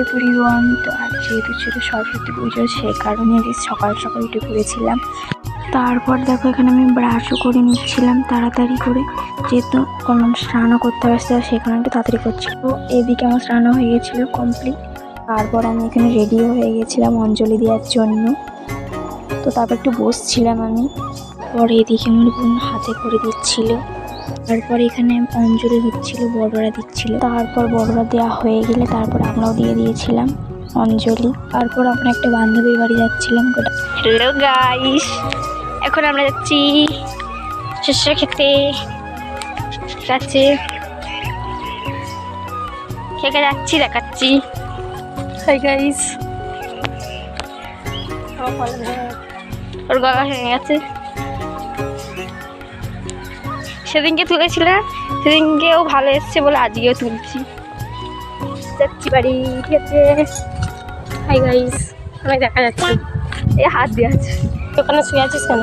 Everyone তো আজ যেহেতু ছিল সরস্বতী পুজো, সেই কারণে আজ সকাল সকাল উঠে পড়েছিলাম। তারপর দেখো, এখানে আমি ব্রাশও করে নিচ্ছিলাম তাড়াতাড়ি করে। যেহেতু কোনো স্নানও করতে আসতে সেখানে একটু তাড়াতাড়ি করছি। তো এদিকে আমার স্নানও হয়ে গেছিল কমপ্লিট তারপর আমি এখানে রেডিও হয়ে গেছিলাম অঞ্জলি দেওয়ার জন্য। তো তারপর একটু বসছিলাম আমি। পরে এদিকে আমার বোন হাতে করে দিচ্ছিল। তারপর এখানে অঞ্জলি হচ্ছিল, বড়রা দিচ্ছিল। তারপর বড়রা দেওয়া হয়ে গেলে তারপর আমরাও দিয়ে দিয়েছিলাম অঞ্জলি। তারপর আমরা একটা বান্ধবীর বাড়ি যাচ্ছিলাম। হ্যালো গাইস এখন আমরা যাচ্ছি শস্য খেতে। ঠিক আছে যাচ্ছি, দেখাচ্ছি। হাই গাইস ওর গলা ভেঙে গেছে। সেদিনকে তুলেছিলাম সেদিনকেও ভালো এসছে বলে আজকেও তুলছি। যাচ্ছি বাড়ি ঠিক আছে? হাই গাইস আমায় দেখা যাচ্ছে। এই হাত দিয়ে আছে ওখানে শুয়ে আছিস কেন?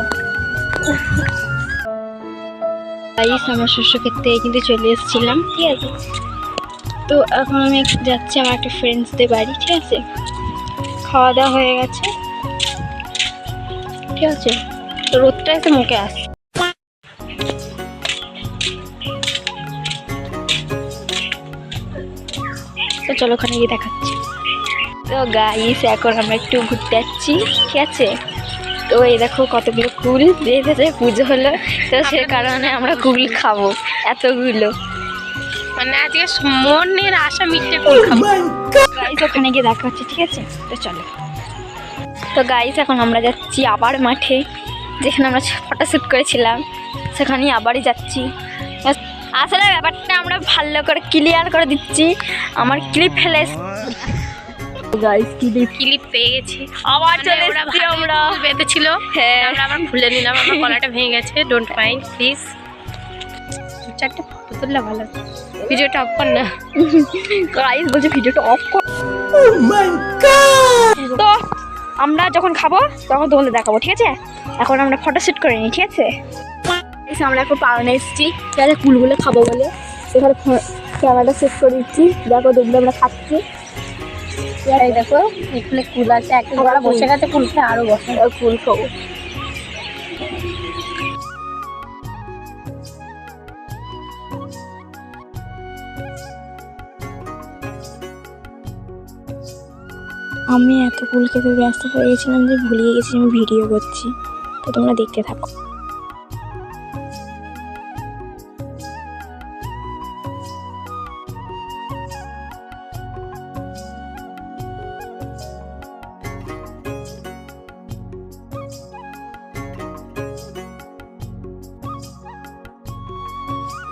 গাইস আমার শস্য ক্ষেত্রে কিন্তু চলে এসেছিলাম ঠিক আছে? তো এখন আমি যাচ্ছি আমার একটা ফ্রেন্ডসদের বাড়ি ঠিক আছে? খাওয়া দাওয়া হয়ে গেছে। ঠিক আছে? তো রোদটা এসে মুখে আসছে। তো চলো ওখানে গিয়ে দেখাচ্ছি। তো গাইস এখন আমরা একটু ঘুরতে যাচ্ছি ঠিক আছে? তো এই দেখো কতগুলো কুল যেহেতু পুজো হলো। তো সে কারণে আমরা কুল খাব এতগুলো। মানে আজকে মনের আশা মিটে করে খাব। গাইস ওখানে গিয়ে দেখা হচ্ছে ঠিক আছে? তো চলো। তো গাইস এখন আমরা যাচ্ছি আবার মাঠে যেখানে আমরা ফটোশ্যুট করেছিলাম। সেখানেই আবারই যাচ্ছি। আসলে ব্যাপারটা আমরা ভালো করে ক্লিয়ার করে দিচ্ছি। আমার ক্লিপ ফেলে গাইস ক্লিপ ক্লিপ পেয়ে গেছি। আবার মানে চলে এসেছি আমরা। ফুল বেঁধেছিল। হ্যাঁ। আমরা আবার খুলে নিলাম আমার গলাটা ভেঙে গেছে। ডোন্ট মাইন্ড প্লিজ চারটে ফটো তুললে ভালো ভিডিওটা অফ কর না। গাইস বলছে ভিডিওটা অফ কর। তো আমরা যখন খাব তখন তোমাদের দেখাবো ঠিক আছে? এখন আমরা ফটো শুট করে নিই ঠিক আছে? Guys, আমরা এখন পাওনা এসেছি। আছে কুলগুলো খাব বলে। এখানে ক্যামেরাটা সেট করে দিচ্ছি। দেখো দেখলে আমরা খাচ্ছি। এই দেখো এখানে কুল আছে। একটা বসে গেছে কুল খেয়ে আরও বসে। আর কুল খাব। আমি এত কুল খেতে ব্যস্ত হয়ে গেছিলাম যে ভুলিয়ে গেছি আমি ভিডিও করছি। তো তোমরা দেখতে থাকো।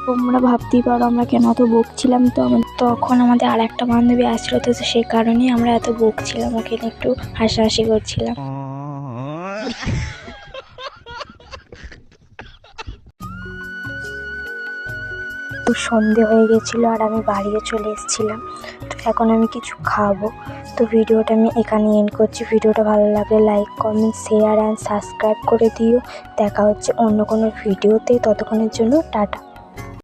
তোমরা ভাবতেই পারো, আমরা কেন এত বকছিলাম? তো তখন আমাদের আর একটা বান্ধবী আসলো তো সেই কারণেই আমরা এত বকছিলাম, ওকে একটু হাসাহাসি করছিলাম। সন্ধে হয়ে গেছিল আর আমি বাড়িও চলে এসেছিলাম। তো এখন আমি কিছু খাব। তো ভিডিওটা আমি এখানে এন্ড করছি। ভিডিওটা ভালো লাগলে like comment share and subscribe করে দিও। দেখা হচ্ছে অন্য কোনো ভিডিওতে। ততক্ষণের জন্য টাটা।